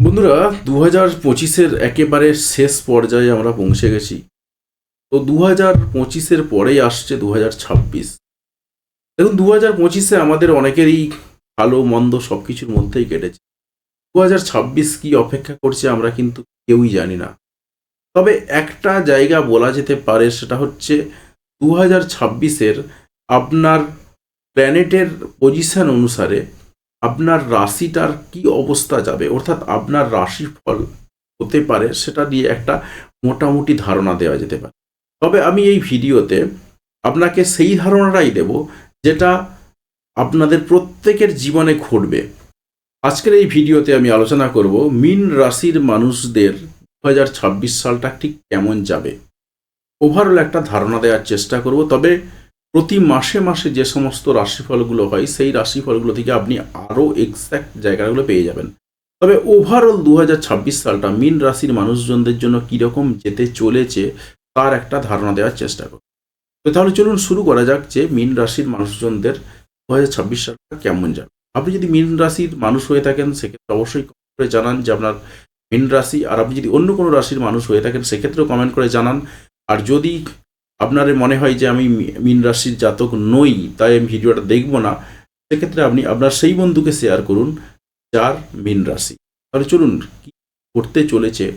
বন্ধুরা দু হাজার পঁচিশের একেবারে শেষ পর্যায়ে আমরা পৌঁছে গেছি। তো দু হাজার পঁচিশের পরেই আসছে দু হাজার ছাব্বিশ। দেখুন দু হাজার পঁচিশে আমাদের অনেকেরই ভালো, মন্দ সব কিছুর মধ্যেই কেটেছে। দু হাজার ছাব্বিশ কী অপেক্ষা করছে আমরা কিন্তু কেউই জানি না। তবে একটা জায়গা বলা যেতে পারে, সেটা হচ্ছে দু হাজার ছাব্বিশের আপনার প্ল্যানেটের পজিশন অনুসারে আপনার রাশিটার কি অবস্থা যাবে? অর্থাৎ আপনার রাশিফল হতে পারে, সেটা দিয়ে একটা মোটামুটি ধারণা দেওয়া যেতে পারে। তবে আমি এই ভিডিওতে আপনাকে সেই ধারণাটাই দেব, যেটা আপনাদের প্রত্যেকের জীবনে ঘটবে। আজকের এই ভিডিওতে আমি আলোচনা করব মিন রাশির মানুষদের দু হাজার ছাব্বিশ সালটা ঠিক কেমন যাবে। ওভারঅল একটা ধারণা দেওয়ার চেষ্টা করব, তবে প্রতি মাসে মাসে যে সমস্ত রাশিফলগুলো হয়, সেই রাশিফলগুলো থেকে আপনি আরও এক্স্যাক্ট জায়গাগুলো পেয়ে যাবেন। তবে ওভারঅল দু হাজার ছাব্বিশ সালটা মিন রাশির মানুষজনদের জন্য কীরকম যেতে চলেছে, তার একটা ধারণা দেওয়ার চেষ্টা করব তো তাহলে চলুন শুরু করা যাক যে মিন রাশির মানুষজনদের দু হাজার ছাব্বিশ সালটা কেমন যাবে। আপনি যদি মিন রাশির মানুষ হয়ে থাকেন, সেক্ষেত্রে অবশ্যই করে জানান যে আপনার মিন রাশি। আর আপনি যদি অন্য কোনো রাশির মানুষ হয়ে থাকেন, সেক্ষেত্রেও কমেন্ট করে জানান। আর যদি আপনার মনে হয় যে আমি মীন রাশির জাতক নই, তাই আমি ভিডিওটা দেখব না। সেক্ষেত্রে আপনি আপনার সেই বন্ধুকে শেয়ার করুন, যার মীন রাশি। তাহলে চলুন, কি করতে চলেছে?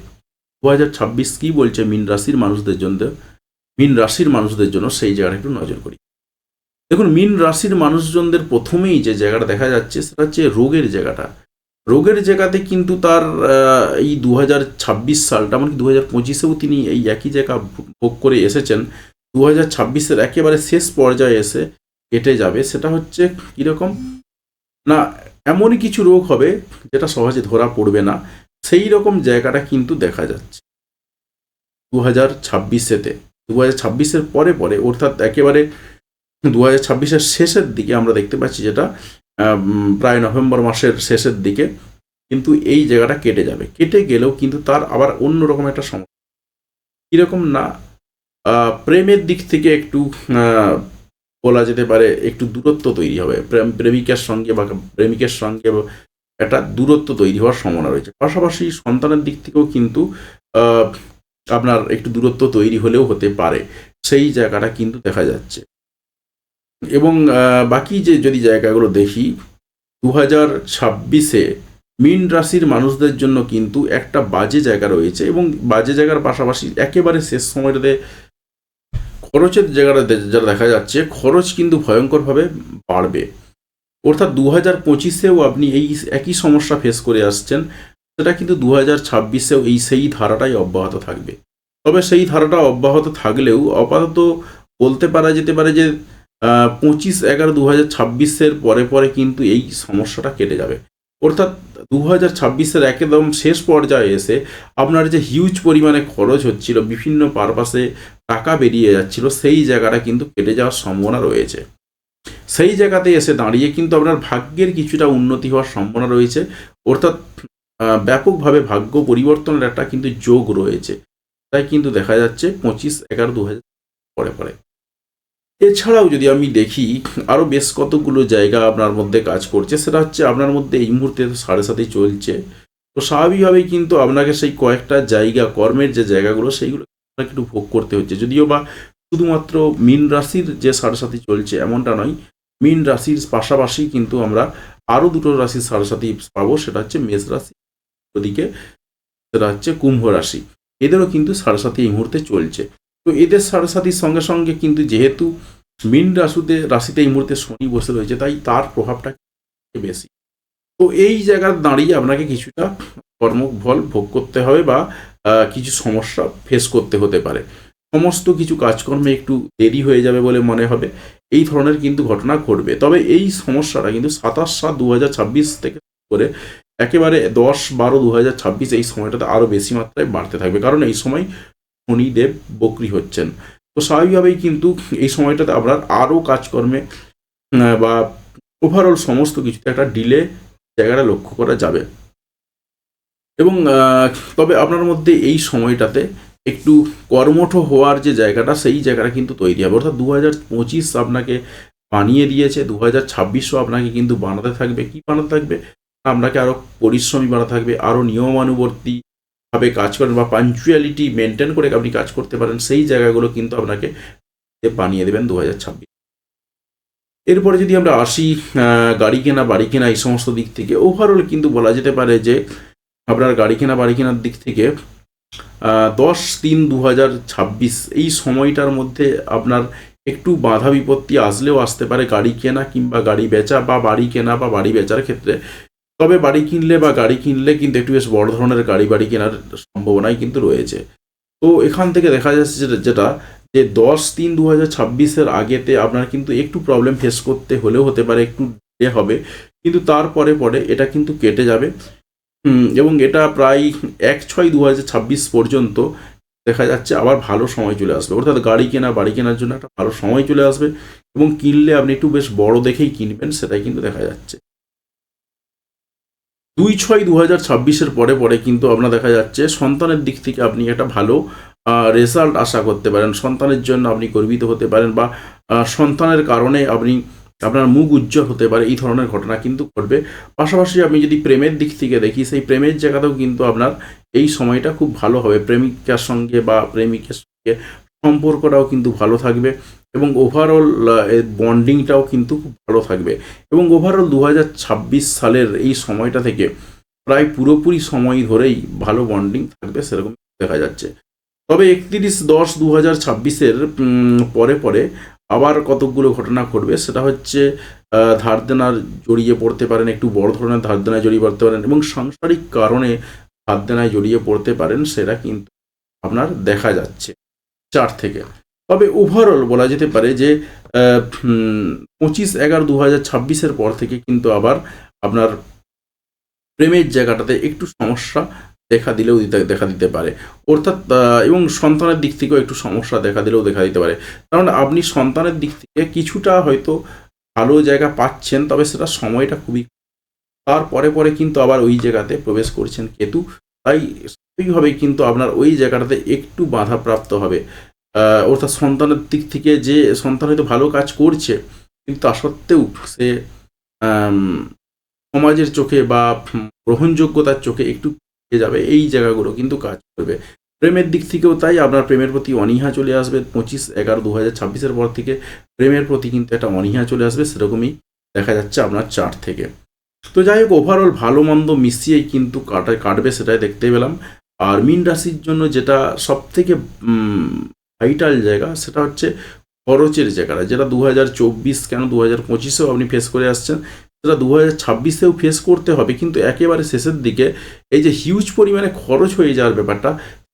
দু হাজার ছাব্বিশ কী বলছে মীন রাশির মানুষদের জন্য? মীন রাশির মানুষদের জন্য সেই জায়গাটা একটু নজর করি। দেখুন, মীন রাশির মানুষজনদের প্রথমেই যে জায়গাটা দেখা যাচ্ছে, সেটা হচ্ছে রোগের জায়গাটা। রোগের জায়গাতে কিন্তু তার এই দু ছাব্বিশ সালটা এমনকি দু হাজার পঁচিশেও তিনি এই একই জায়গা ভোগ করে এসেছেন দু হাজার ছাব্বিশের একেবারে শেষ পর্যায়ে এসে কেটে যাবে। সেটা হচ্ছে কীরকম? না, এমনই কিছু রোগ হবে যেটা সহজে ধরা পড়বে না। সেই রকম জায়গাটা কিন্তু দেখা যাচ্ছে। দু হাজার ছাব্বিশেতে দু হাজার ছাব্বিশের পরে পরে, অর্থাৎ একেবারে দু হাজার ছাব্বিশের শেষের দিকে আমরা দেখতে পাচ্ছি যেটা প্রায় নভেম্বর মাসের শেষের দিকে কিন্তু এই জায়গাটা কেটে যাবে। কেটে গেলেও কিন্তু তার আবার অন্যরকম একটা সমস্যা কীরকম না প্রেমের দিক থেকে একটু বলা যেতে পারে একটু দূরত্ব তৈরি হবে। প্রেম, প্রেমিকার সঙ্গে বা প্রেমিকের সঙ্গে একটা দূরত্ব তৈরি হওয়ার সম্ভাবনা রয়েছে। পাশাপাশি সন্তানের দিক থেকেও কিন্তু আপনার একটু দূরত্ব তৈরি হলেও হতে পারে। সেই জায়গাটা কিন্তু দেখা যাচ্ছে। এবং বাকি যে যদি জায়গাগুলো দেখি দু হাজার ছাব্বিশে মিন রাশির মানুষদের জন্য কিন্তু একটা বাজে জায়গা রয়েছে এবং বাজে জায়গার পাশাপাশি একেবারে শেষ সময়টাতে খরচের জায়গাটা যেটা দেখা যাচ্ছে, খরচ কিন্তু ভয়ঙ্করভাবে বাড়বে। অর্থাৎ দু হাজার পঁচিশেও আপনি এই একই সমস্যা ফেস করে আসছেন, সেটা কিন্তু দু হাজার ছাব্বিশেও এই সেই ধারাটাই অব্যাহত থাকবে। তবে সেই ধারাটা অব্যাহত থাকলেও আপাতত বলতে পারা যেতে পারে যে পঁচিশ এগারো দু হাজার ছাব্বিশের পরে পরে কিন্তু এই সমস্যাটা কেটে যাবে। অর্থাৎ দু হাজার ছাব্বিশের একদম শেষ পর্যায়ে এসে আপনার যে হিউজ পরিমাণে খরচ হচ্ছিল, বিভিন্ন পারপাসে টাকা বেরিয়ে যাচ্ছিল, সেই জায়গাটা কিন্তু কেটে যাওয়ার সম্ভাবনা রয়েছে। সেই জায়গাতে এসে দাঁড়িয়ে কিন্তু আপনার ভাগ্যের কিছুটা উন্নতি হওয়ার সম্ভাবনা রয়েছে। অর্থাৎ ব্যাপকভাবে ভাগ্য পরিবর্তনের একটা কিন্তু যোগ রয়েছে। তাই কিন্তু দেখা যাচ্ছে পঁচিশ এগারো দু হাজার পরে পরে। এছাড়াও যদি আমি দেখি আরও বেশ কতগুলো জায়গা আপনার মধ্যে কাজ করছে, সেটা হচ্ছে আপনার মধ্যে এই মুহূর্তে সাড়ে সাথেই চলছে। তো স্বাভাবিকভাবেই কিন্তু আপনাকে সেই কয়েকটা জায়গা, কর্মের যে জায়গাগুলো, সেইগুলো আপনাকে একটু ভোগ করতে হচ্ছে। যদিও বা শুধুমাত্র মীন রাশির যে সাড়ে সাথে চলছে, এমনটা নয়। মীন রাশির পাশাপাশি কিন্তু আমরা আরও দুটো রাশির সাড়ে সাথে পাবো, সেটা হচ্ছে মেষ রাশি ওদিকে সেটা হচ্ছে কুম্ভ রাশি। এদেরও কিন্তু সাড়ে সাথে এই মুহূর্তে চলছে। তো এদের সাড়ে সাথীর সঙ্গে সঙ্গে কিন্তু যেহেতু মীন রাশিতে রাশিতে এই মুহূর্তে শনি বসে রয়েছে, তাই তার প্রভাবটা বেশি। তো এই জায়গায় দাঁড়িয়ে আপনাকে কিছুটা কর্মফল ভোগ করতে হবে বা কিছু সমস্যা ফেস করতে হতে পারে। সমস্ত কিছু কাজকর্মে একটু দেরি হয়ে যাবে বলে মনে হবে। এই ধরনের কিন্তু ঘটনা ঘটবে। তবে এই সমস্যাটা কিন্তু সাতাশ সাত দু থেকে করে একেবারে দশ বারো দু এই সময়টাতে আরও বেশি মাত্রায় বাড়তে থাকবে। কারণ এই সময় শনিদেব বকরি হচ্ছেন। তো স্বাভাবিকভাবেই কিন্তু এই সময়টাতে আপনার আরও কাজকর্মে বা ওভারঅল সমস্ত কিছুতে একটা ডিলে জায়গাটা লক্ষ্য করা যাবে। এবং তবে আপনার মধ্যে এই সময়টাতে একটু কর্মঠ হওয়ার যে জায়গাটা, সেই জায়গাটা কিন্তু তৈরি হবে। অর্থাৎ দু হাজার পঁচিশ আপনাকে বানিয়ে দিয়েছে দু হাজার ছাব্বিশও আপনাকে কিন্তু বানাতে থাকবে। কি বানাতে থাকবে? আপনাকে আরও পরিশ্রমী বানাতে থাকবে, আরও নিয়মানুবর্তী ভাবে কাজ করেন বা পাঞ্চুয়ালিটি মেনটেন করে আপনি কাজ করতে পারেন, সেই জায়গাগুলো কিন্তু আপনাকে বানিয়ে দেবেন দু হাজার ছাব্বিশ। এরপরে যদি আমরা আসি গাড়ি কেনা, বাড়ি কেনা, এই সমস্ত দিক থেকে ওভারঅল কিন্তু বলা যেতে পারে যে আপনার গাড়ি কেনা, বাড়ি কেনার দিক থেকে দশ তিন দু হাজার ছাব্বিশ, এই সময়টার মধ্যে আপনার একটু বাধা বিপত্তি আসলেও আসতে পারে গাড়ি কেনা কিংবা গাড়ি বেচা বা বাড়ি কেনা বা বাড়ি বেচার ক্ষেত্রে। তবে বাড়ি কিনলে বা গাড়ি কিনলে কিন্তু একটু বেশ বড় ধরনের গাড়ি বাড়ি কেনার সম্ভাবনাই কিন্তু রয়েছে। তো এখান থেকে দেখা যাচ্ছে যেটা- যেটা যে দশ তিন দু হাজার ছাব্বিশের আগেতে আপনার কিন্তু একটু প্রবলেম ফেস করতে হলেও হতে পারে, একটু ডিলে হবে। কিন্তু তারপরে পরে এটা কিন্তু কেটে যাবে। এবং এটা প্রায় এক ছয় দু হাজার ছাব্বিশ পর্যন্ত দেখা যাচ্ছে আবার ভালো সময় চলে আসবে। অর্থাৎ গাড়ি কেনা, বাড়ি কেনার জন্য একটা ভালো সময় চলে আসবে এবং কিনলে আপনি একটু বেশ বড় দেখেই কিনবেন, সেটাই কিন্তু দেখা যাচ্ছে। দুই ছয় দু হাজার ছাব্বিশের পরে পরে কিন্তু আপনার দেখা যাচ্ছে সন্তানের দিক থেকে আপনি একটা ভালো রেজাল্ট আশা করতে পারেন। সন্তানের জন্য আপনি গর্বিত হতে পারেন বা সন্তানের কারণে আপনি, আপনার মুখ উজ্জ্বল হতে পারে, এই ধরনের ঘটনা কিন্তু ঘটবে। পাশাপাশি আমি যদি প্রেমের দিক থেকে দেখি, সেই প্রেমের জায়গাতেও কিন্তু আপনার এই সময়টা খুব ভালো হবে। প্রেমিকার সঙ্গে বা প্রেমিকের সঙ্গে সম্পর্কটাও কিন্তু ভালো থাকবে। এবং ওভারঅল বন্ডিংটাও কিন্তু খুব ভালো থাকবে। এবং ওভারঅল দু হাজার ছাব্বিশ সালের এই সময়টা থেকে প্রায় পুরোপুরি সময় ধরেই ভালো বন্ডিং থাকবে সেরকম দেখা যাচ্ছে। তবে একত্রিশ দশ দু হাজার ছাব্বিশের পরে পরে আবার কতকগুলো ঘটনা ঘটবে, সেটা হচ্ছে ধার দেনার জড়িয়ে পড়তে পারেন, একটু বড় ধরনের ধার দেনায় জড়িয়ে পড়তে পারেন এবং সাংসারিক কারণে ধার দেনায় জড়িয়ে পড়তে পারেন, সেটা কিন্তু আপনার দেখা যাচ্ছে। চার থেকে তবে ওভারঅল বলা যেতে পারে যে পঁচিশ এগারো দু হাজার ছাব্বিশের পর থেকে কিন্তু আবার আপনার প্রেমের জায়গাটাতে একটু সমস্যা দেখা দিলেও দেখা দিতে পারে। অর্থাৎ এবং সন্তানের দিক থেকেও একটু সমস্যা দেখা দিলেও দেখা দিতে পারে। কারণ আপনি সন্তানের দিক থেকে কিছুটা হয়তো ভালো জায়গা পাচ্ছেন, তবে সেটা সময়টা খুবই তারপরে পরে পরে কিন্তু আবার ওই জায়গাতে প্রবেশ করছেন কেতু। তাই স্বাভাবিকভাবেই কিন্তু আপনার ওই জায়গাটাতে একটু বাধাপ্রাপ্ত হবে। অর্থাৎ সন্তানের দিক থেকে যে সন্তান হয়তো ভালো কাজ করছে, কিন্তু তা সত্ত্বেও সে সমাজের চোখে বা গ্রহণযোগ্যতার চোখে একটু যাবে, এই জায়গাগুলো কিন্তু কাজ করবে। প্রেমের দিক থেকেও তাই, আপনার প্রেমের প্রতি অনীহা চলে আসবে। পঁচিশ এগারো দু হাজার ছাব্বিশের পর থেকে প্রেমের প্রতি কিন্তু একটা অনীহা চলে আসবে, সেরকমই দেখা যাচ্ছে আপনার চার থেকে। তো যাই হোক ওভারঅল ভালো মন্দ মিশিয়েই কিন্তু কাটা, কাটবে সেটাই দেখতে পেলাম। আর মিন রাশির জন্য যেটা সব থেকে ভাইটাল জায়গা, সেটা হচ্ছে খরচের জায়গাটা যেটা দু হাজার চব্বিশ কেন দু হাজার পঁচিশেও আপনি ফেস করে আসছেন, সেটা দু হাজার ছাব্বিশেও ফেস করতে হবে। কিন্তু একেবারে শেষের দিকে এই যে হিউজ পরিমাণে খরচ হয়ে যাওয়ার ব্যাপারটা,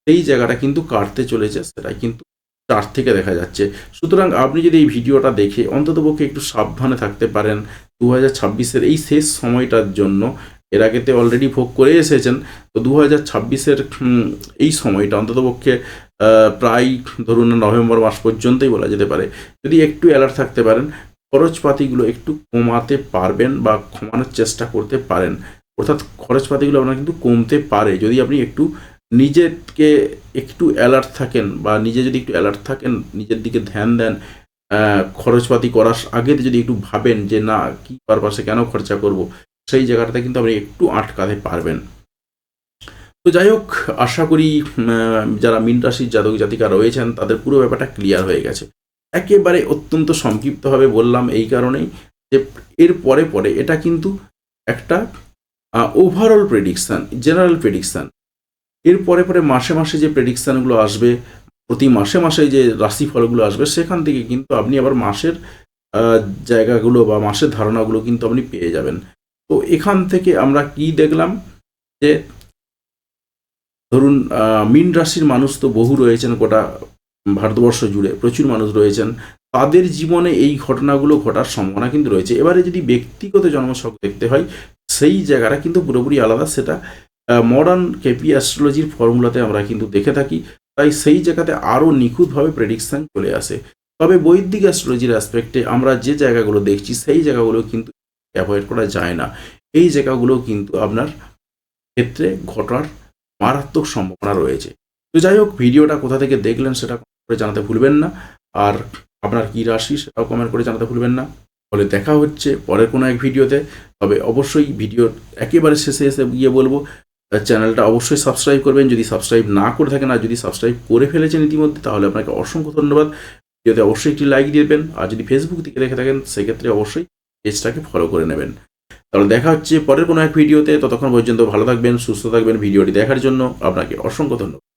সেই জায়গাটা কিন্তু কাটতে চলেছে সেটাই কিন্তু চার থেকে দেখা যাচ্ছে। সুতরাং আপনি যদি এই ভিডিওটা দেখে অন্ততপক্ষে একটু সাবধানে থাকতে পারেন দু হাজার ছাব্বিশের এই শেষ সময়টার জন্য। এর আগেতে অলরেডি ভোগ করে এসেছেন, তো দু হাজার ছাব্বিশের এই সময়টা অন্ততপক্ষে প্রায় ধরুন নভেম্বর মাস পর্যন্তই বলা যেতে পারে। যদি একটু অ্যালার্ট থাকতে পারেন, খরচপাতিগুলো একটু কমাতে পারবেন বা কমানোর চেষ্টা করতে পারেন। অর্থাৎ খরচপাতিগুলো আপনার কিন্তু কমতে পারে। যদি আপনি একটু নিজেকে একটু অ্যালার্ট থাকেন বা নিজে যদি একটু অ্যালার্ট থাকেন, নিজের দিকে ধ্যান দেন খরচপাতি করার আগে যদি একটু ভাবেন যে, না, কি পারপাসে কেন খরচা করব? সেই জায়গাটাতে কিন্তু আপনি একটু আটকাতে পারবেন। তো যাই হোক, আশা করি যারা মিন রাশির জাতক জাতিকা রয়েছেন, তাদের পুরো ব্যাপারটা ক্লিয়ার হয়ে গেছে। একেবারে অত্যন্ত সংক্ষিপ্তভাবে বললাম এই কারণেই যে এর পরে পরে এটা কিন্তু একটা ওভারঅল প্রেডিকশান জেনারেল প্রেডিকশান এর পরে পরে মাসে মাসে যে প্রেডিকশানগুলো আসবে, প্রতি মাসে মাসে যে রাশিফলগুলো আসবে, সেখান থেকে কিন্তু আপনি আবার মাসের জায়গাগুলো বা মাসের ধারণাগুলো কিন্তু আপনি পেয়ে যাবেন। তো এখান থেকে আমরা কি দেখলাম যে ধরুন মীন রাশির মানুষ তো বহু রয়েছেন গোটা ভারতবর্ষ জুড়ে, প্রচুর মানুষ রয়েছেন। তাদের জীবনে এই ঘটনাগুলো ঘটার সম্ভাবনা কিন্তু রয়েছে। এবারে যদি ব্যক্তিগত জন্মছক দেখতে হয়, সেই জায়গাটা কিন্তু পুরোপুরি আলাদা। সেটা মডার্ন কেপি অ্যাস্ট্রোলজির ফর্মুলাতে আমরা কিন্তু দেখে থাকি। তাই সেই জায়গাতে আরও নিখুঁতভাবে প্রেডিকশন চলে আসে। তবে বৈদিক অ্যাস্ট্রোলজির অ্যাসপেক্টে আমরা যে জায়গাগুলো দেখছি, সেই জায়গাগুলো কিন্তু অ্যাভয়েড করা যায় না। এই জায়গাগুলো কিন্তু আপনার ক্ষেত্রে ঘটার মারাত্মক সম্ভাবনা রয়েছে। তো যাই হোক, ভিডিওটা কোথা থেকে দেখলেন সেটা করে জানাতে ভুলবেন না। আর আপনার কী রাশি সেটাও কমেন্ট করে জানাতে ভুলবেন না। ফলে দেখা হচ্ছে পরের কোনো এক ভিডিওতে। তবে অবশ্যই ভিডিওর একেবারে শেষে এসে গিয়ে বলব চ্যানেলটা অবশ্যই সাবস্ক্রাইব করবেন। যদি সাবস্ক্রাইব না করে থাকেন আর যদি সাবস্ক্রাইব করে ফেলেছেন ইতিমধ্যে, তাহলে আপনাকে অসংখ্য ধন্যবাদ। ভিডিওতে অবশ্যই একটি লাইক দিবেন। আর যদি ফেসবুক থেকে দেখে থাকেন, সেক্ষেত্রে অবশ্যই পেজটাকে ফলো করে নেবেন। তাহলে দেখা হচ্ছে পরের কোনো এক ভিডিওতে। ততক্ষণ পর্যন্ত ভালো থাকবেন, সুস্থ থাকবেন ভিডিওটি দেখার জন্য আপনাকে অসংখ্য ধন্যবাদ।